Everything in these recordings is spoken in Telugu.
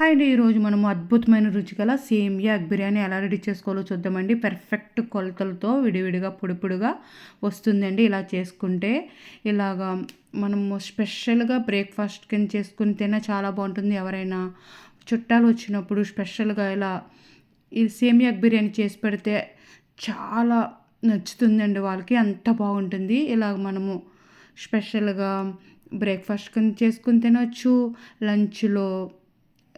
హాయ్ అండి ఈరోజు మనము అద్భుతమైన రుచిగల సేమియా ఎగ్ బిర్యానీ ఎలా రెడీ చేసుకోవాలో చూద్దామండి. పర్ఫెక్ట్ కొలతలతో విడివిడిగా పొడిపొడిగా వస్తుందండి. ఇలా చేసుకుంటే ఇలాగా మనము స్పెషల్గా బ్రేక్ఫాస్ట్ కింద చేసుకుని తిన్నా చాలా బాగుంటుంది. ఎవరైనా చుట్టాలు వచ్చినప్పుడు స్పెషల్గా ఇలా ఈ సేమియా ఎగ్ బిర్యానీ చేసి పెడితే చాలా నచ్చుతుందండి వాళ్ళకి. అంత బాగుంటుంది. ఇలాగ మనము స్పెషల్గా బ్రేక్ఫాస్ట్ కింద చేసుకుని తినొచ్చు. లంచ్లో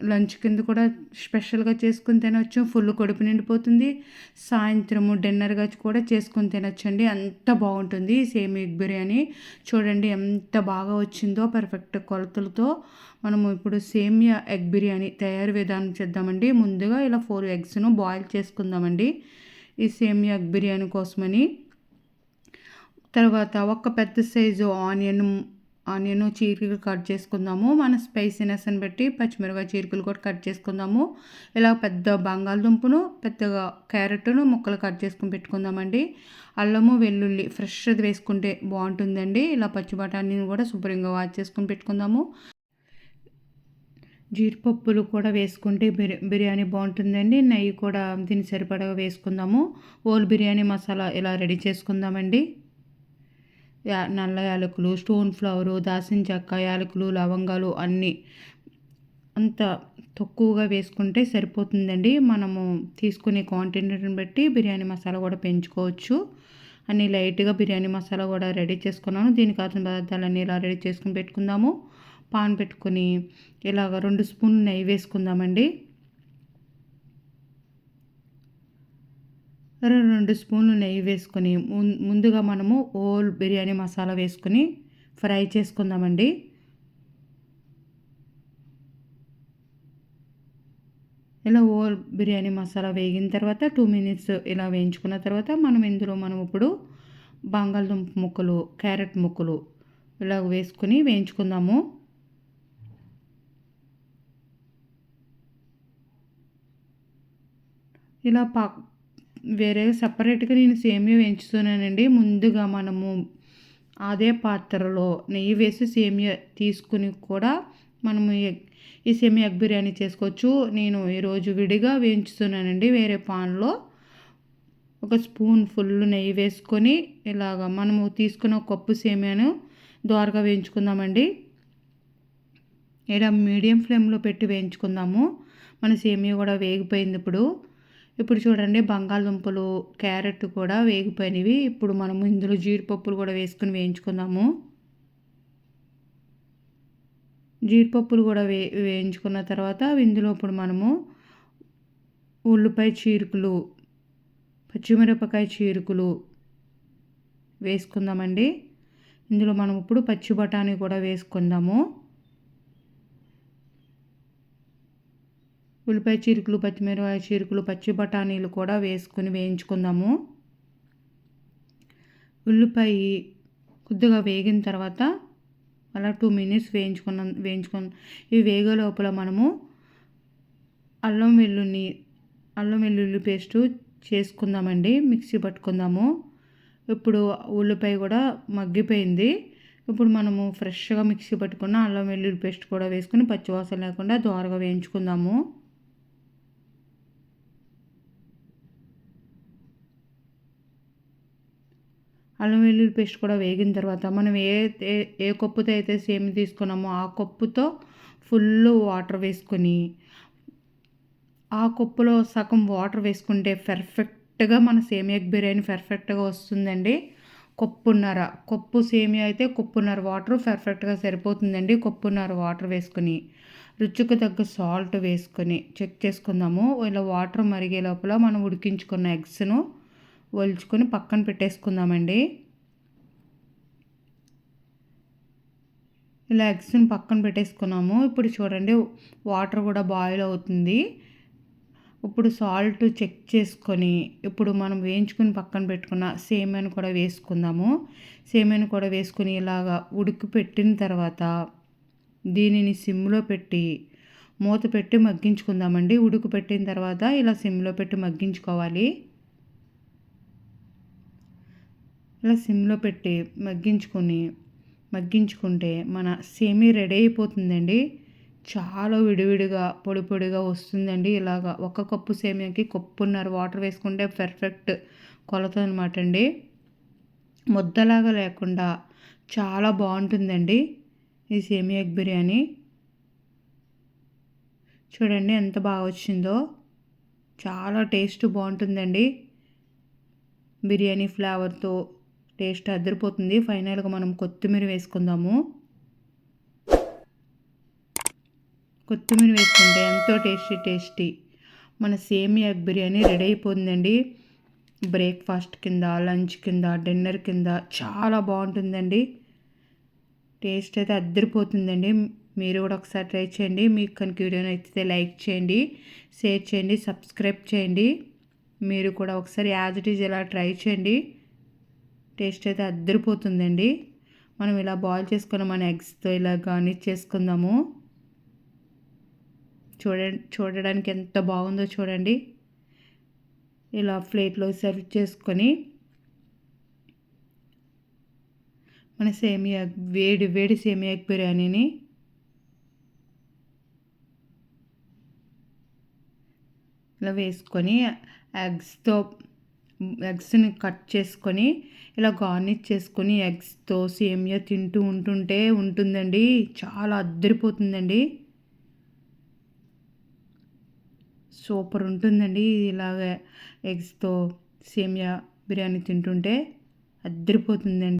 లంచ్ కింద కూడా స్పెషల్గా చేసుకుని తినొచ్చు. ఫుల్ కడుపు నిండిపోతుంది. సాయంత్రము డిన్నర్గా కూడా చేసుకొని తినొచ్చండి. అంత బాగుంటుంది సేమ్ ఎగ్ బిర్యానీ. చూడండి ఎంత బాగా వచ్చిందో పర్ఫెక్ట్ కొలతలతో. మనము ఇప్పుడు సేమియా ఎగ్ బిర్యానీ తయారు విధానం చేద్దామండి. ముందుగా ఇలా ఫోర్ ఎగ్స్ను బాయిల్ చేసుకుందామండి. ఈ సేమియా ఎగ్ బిర్యానీ కోసమని. తర్వాత ఒక పెద్ద సైజు ఆనియన్ ఆనియన్ చీరికలు కట్ చేసుకుందాము. మన స్పైసీనెస్ని బట్టి పచ్చిమిరపకాయ చీరికలు కూడా కట్ చేసుకుందాము. ఇలా పెద్ద బంగాళదుంపను పెద్దగా క్యారెట్ను ముక్కలు కట్ చేసుకుని పెట్టుకుందామండి. అల్లము వెల్లుల్లి ఫ్రెష్ది వేసుకుంటే బాగుంటుందండి. ఇలా పచ్చి బఠానీని కూడా శుభ్రంగా వాచ్ చేసుకుని పెట్టుకుందాము. జీడిపప్పులు కూడా వేసుకుంటే బిర్యానీ బాగుంటుందండి. నెయ్యి కూడా దీన్ని సరిపడగా వేసుకుందాము. ఓల్ బిర్యానీ మసాలా ఇలా రెడీ చేసుకుందామండి. నల్ల యాలకులు స్టోన్ ఫ్లవరు దాసిన చెక్క యాలకులు లవంగాలు అన్నీ అంత తక్కువగా వేసుకుంటే సరిపోతుందండి. మనము తీసుకునే క్వాంటిటీని బట్టి బిర్యానీ మసాలా కూడా పెంచుకోవచ్చు. అన్నీ లైట్గా బిర్యానీ మసాలా కూడా రెడీ చేసుకున్నాను. దీనికి కావాల్సిన పదార్థాలన్నీ ఇలా రెడీ చేసుకుని పెట్టుకుందాము. పాన్ పెట్టుకొని ఇలాగ రెండు స్పూన్లు నెయ్యి వేసుకుందామండి. రెండు స్పూన్లు నెయ్యి వేసుకొని ముందుగా మనము ఓల్ బిర్యానీ మసాలా వేసుకొని ఫ్రై చేసుకుందామండి. ఇలా ఓల్ బిర్యానీ మసాలా వేగిన తర్వాత టూ మినిట్స్ ఇలా వేయించుకున్న తర్వాత మనం ఇందులో మనం ఇప్పుడు బంగాళదుంప ముక్కలు క్యారెట్ ముక్కలు ఇలా వేసుకొని వేయించుకుందాము. ఇలా పా వేరే సపరేట్గా నేను సేమియా వేయించుతున్నానండి. ముందుగా మనము అదే పాత్రలో నెయ్యి వేసి సేమియా తీసుకుని కూడా మనము ఈ సేమియా ఎగ్ బిర్యానీ చేసుకోవచ్చు. నేను ఈరోజు విడిగా వేయించుతున్నానండి వేరే పాన్లో. ఒక స్పూన్ ఫుల్ నెయ్యి వేసుకొని ఇలాగ మనము తీసుకున్న కప్పు సేమియాను దోరగా వేయించుకుందామండి. ఇక్కడ మీడియం ఫ్లేమ్లో పెట్టి వేయించుకుందాము. మన సేమియా కూడా వేగిపోయింది ఇప్పుడు. ఇప్పుడు చూడండి బంగాళదుంపలు క్యారెట్ కూడా వేగిపోయినవి. ఇప్పుడు మనము ఇందులో జీడిపప్పులు కూడా వేసుకుని వేయించుకుందాము. జీడిపప్పులు కూడా వే వేయించుకున్న తర్వాత ఇందులో ఇప్పుడు మనము ఉల్లిపాయ చీరుకులు పచ్చిమిరపకాయ చీరుకులు వేసుకుందామండి. ఇందులో మనం ఇప్పుడు పచ్చి బఠానీ కూడా వేసుకుందాము. ఉల్లిపాయ చీరుకులు పచ్చిమిరపాయ చీరుకులు పచ్చి బఠానీలు కూడా వేసుకుని వేయించుకుందాము. ఉల్లిపాయ కొద్దిగా వేగిన తర్వాత అలా టూ మినిట్స్ వేయించుకున్న వేయించుకున్న ఇవి వేగే లోపల మనము అల్లం వెల్లుల్లి అల్లం వెల్లుల్లి పేస్టు చేసుకుందామండి. మిక్సీ పట్టుకుందాము. ఇప్పుడు ఉల్లిపాయ కూడా మగ్గిపోయింది. ఇప్పుడు మనము ఫ్రెష్గా మిక్సీ పట్టుకున్న అల్లం వెల్లుల్లి పేస్ట్ కూడా వేసుకుని పచ్చివాసన లేకుండా దోరగా వేయించుకుందాము. అల్లం వెల్లుల్లి పేస్ట్ కూడా వేగిన తర్వాత మనం ఏ ఏ కప్పుతో అయితే సేమ్ తీసుకున్నామో ఆ కప్పుతో ఫుల్ వాటర్ వేసుకొని ఆ కప్పులో సగం వాటర్ వేసుకుంటే పర్ఫెక్ట్గా మన సేమియా బిర్యానీ పర్ఫెక్ట్గా వస్తుందండి. కొప్పున్నర కొప్పు సేమియా అయితే కొప్పున్నర వాటర్ పర్ఫెక్ట్గా సరిపోతుందండి. కొప్పున్నర వాటర్ వేసుకొని రుచికి తగ్గ సాల్ట్ వేసుకొని చెక్ చేసుకుందాము. ఇలా వాటర్ మరిగే లోపల మనం ఉడికించుకున్న ఎగ్స్ను ఒలుచుకొని పక్కన పెట్టేసుకుందామండి. ఇలా ఎగ్స్ని పక్కన పెట్టేసుకున్నాము. ఇప్పుడు చూడండి వాటర్ కూడా బాయిల్ అవుతుంది. ఇప్పుడు సాల్ట్ చెక్ చేసుకొని ఇప్పుడు మనం వేయించుకొని పక్కన పెట్టుకున్న సేమెన్ కూడా వేసుకుందాము. సేమెన్ కూడా వేసుకొని ఇలాగా ఉడికి పెట్టిన తర్వాత దీనిని సిమ్లో పెట్టి మూత పెట్టి మగ్గించుకుందామండి. ఉడుకు పెట్టిన తర్వాత ఇలా సిమ్లో పెట్టి మగ్గించుకోవాలి. ఇలా సిమ్లో పెట్టి మగ్గించుకొని మగ్గించుకుంటే మన సేమీ రెడీ అయిపోతుందండి. చాలా విడివిడిగా పొడి పొడిగా వస్తుందండి. ఇలాగా ఒక కప్పు సేమియాకి కప్పున్నర వాటర్ వేసుకుంటే పెర్ఫెక్ట్ కొలత అనమాట అండి. ముద్దలాగా లేకుండా చాలా బాగుంటుందండి ఈ సేమియా ఎగ్ బిర్యానీ. చూడండి ఎంత బాగా వచ్చిందో. చాలా టేస్ట్ బాగుంటుందండి. బిర్యానీ ఫ్లేవర్తో టేస్ట్ అదిరిపోతుంది. ఫైనల్గా మనం కొత్తిమీర వేసుకుందాము. కొత్తిమీర వేసుకుంటే ఎంతో టేస్టీ టేస్టీ. మన సేమియా ఎగ్ బిర్యానీ రెడీ అయిపోతుందండి. బ్రేక్ఫాస్ట్ కింద లంచ్ కింద డిన్నర్ కింద చాలా బాగుంటుందండి. టేస్ట్ అయితే అద్దరిపోతుందండి మీరు కూడా ఒకసారి ట్రై చేయండి. మీకు కనుక వీడియో నచ్చితే లైక్ చేయండి షేర్ చేయండి సబ్స్క్రైబ్ చేయండి. మీరు కూడా ఒకసారి యాజ్ ఇట్ ఈజ్ ఇలా ట్రై చేయండి. టేస్ట్ అయితే అద్దరిపోతుందండి. మనం ఇలా బాయిల్ చేసుకున్నాం మన ఎగ్స్తో ఇలా గార్నిష్ చేసుకుందాము. చూడ చూడడానికి ఎంత బాగుందో చూడండి. ఇలా ప్లేట్లో సర్వ్ చేసుకొని మన సేమియా వేడి వేడి సేమియా ఎగ్ బిర్యానీని ఇలా వేసుకొని ఎగ్స్తో ఎగ్స్ని కట్ చేసుకొని ఇలా గార్నిష్ చేసుకొని ఎగ్స్తో సేమియా తింటూ ఉంటుంటే ఉంటుందండి. చాలా అద్దరిపోతుందండి. సూపర్ ఉంటుందండి ఇలాగ ఎగ్స్తో సేమియా బిర్యానీ తింటుంటే. అద్దరిపోతుందండి.